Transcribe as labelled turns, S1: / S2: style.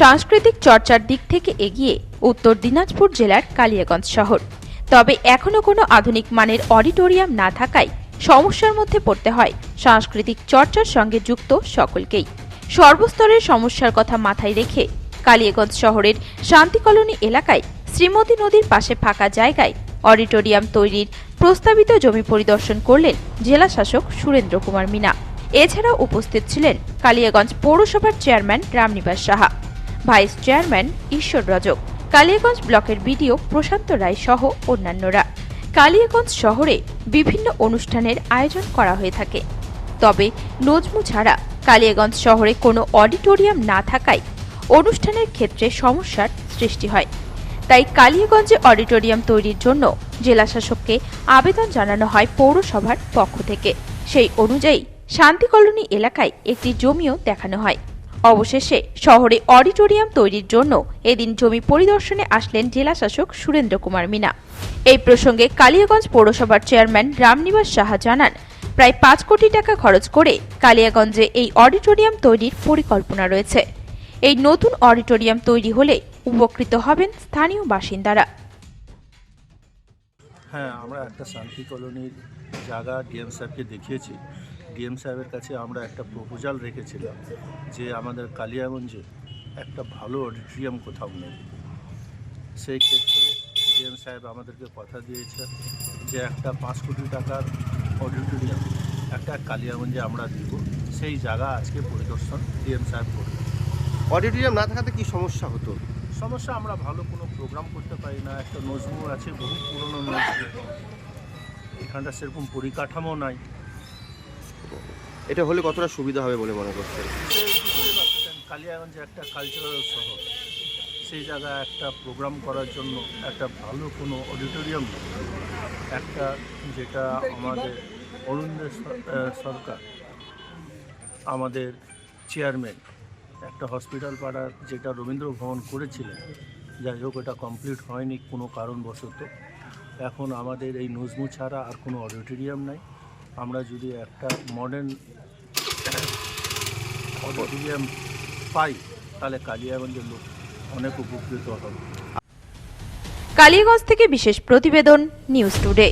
S1: সাংস্কৃতিক চর্চার দিক থেকে এগিয়ে উত্তর দিনাজপুর জেলার কালিয়াগঞ্জ শহর। তবে এখনও কোনো আধুনিক মানের অডিটোরিয়াম না থাকায় সমস্যার মধ্যে পড়তে হয় সাংস্কৃতিক চর্চার সঙ্গে যুক্ত সকলকেই। সর্বস্তরের সমস্যার কথা মাথায় রেখে কালিয়াগঞ্জ শহরের শান্তি কলোনি এলাকায় শ্রীমতী নদীর পাশে ফাঁকা জায়গায় অডিটোরিয়াম তৈরির প্রস্তাবিত জমি পরিদর্শন করলেন জেলা শাসক সুরেন্দ্র কুমার মিনা। এছাড়াও উপস্থিত ছিলেন কালিয়াগঞ্জ পৌরসভার chairman Ramnibas Saha. Vice chairman Ishwar Rajak. Kaliyaganj ব্লকের বিডিও প্রশান্ত রায় সহ অন্যান্যরা। কালিয়াগঞ্জ শহরে বিভিন্ন অনুষ্ঠানের আয়োজন করা হয়ে থাকে। তবে নজমু ছাড়া কালিয়াগঞ্জ শহরে কোনো অডিটোরিয়াম না থাকায় অনুষ্ঠানের ক্ষেত্রে সমস্যার সৃষ্টি হয়। তাই কালিয়াগঞ্জে অডিটোরিয়াম তৈরির জন্য জেলাশাসককে আবেদন জানানো হয় পৌরসভার পক্ষ থেকে। সেই অনুযায়ী শান্তি কলোনি এলাকায় একটি জমিও দেখানো হয়। অবশেষে শহরে অডিটোরিয়াম তৈরির জন্য এদিন জমি পরিদর্শনে আসলেন জেলা শাসক সুরেন্দ্র কুমার মিনা। এই প্রসঙ্গে কালিয়াগঞ্জ পৌরসভার চেয়ারম্যান রামনিবাস সাহা জানান, প্রায় পাঁচ কোটি টাকা খরচ করে কালিয়াগঞ্জে এই অডিটোরিয়াম তৈরির পরিকল্পনা রয়েছে। এই নতুন অডিটোরিয়াম তৈরি হলে উপকৃত হবেন স্থানীয় বাসিন্দারা।
S2: হ্যাঁ আমরা একটা শান্তি কলোনির জায়গা ডিএম সাহেবকে দেখিয়েছি। ডিএম সাহেবের কাছে আমরা একটা প্রপোজাল রেখেছিলাম যে আমাদের কালিয়াগঞ্জে একটা ভালো অডিটোরিয়াম কোথাও নেই। সেই ক্ষেত্রে ডিএম সাহেব আমাদেরকে কথা দিয়েছে যে একটা পাঁচ কোটি টাকার অডিটোরিয়াম একটা কালিয়াগঞ্জে আমরা দিব। সেই জায়গা আজকে পরিদর্শন ডিএম সাহেব করবে।
S3: অডিটোরিয়াম না থাকাতে কি সমস্যা হতো?
S2: সমস্যা আমরা ভালো কোনো প্রোগ্রাম করতে পারি না। একটা নজরুল আছে বহু পুরনো নজরুল। এখানটা সেরকম পরিকাঠামো নাই।
S3: এটা হলে কতটা সুবিধা হবে বলে মনে করছেন?
S2: কালিয়াগঞ্জে একটা কালচারাল শহর। সেই জায়গায় একটা প্রোগ্রাম করার জন্য একটা ভালো কোনো অডিটোরিয়াম একটা যেটা আমাদের অরুণদের সরকার, আমাদের চেয়ারম্যান একটা হসপিটাল পাড়ার যেটা রবীন্দ্র ভবন করেছিলেন। যাই হোক এটা কমপ্লিট হয়নি কোনো কারণবশত। এখন আমাদের এই নজমু ছাড়া আর কোনো অডিটোরিয়াম নাই। আমরা যদি একটা মডার্ন অডিটোরিয়াম পাই, তাহলে কালিয়াগঞ্জের লোক অনেক উপকৃত হবে।
S1: কালিয়াগঞ্জ থেকে বিশেষ প্রতিবেদন নিউজ টুডে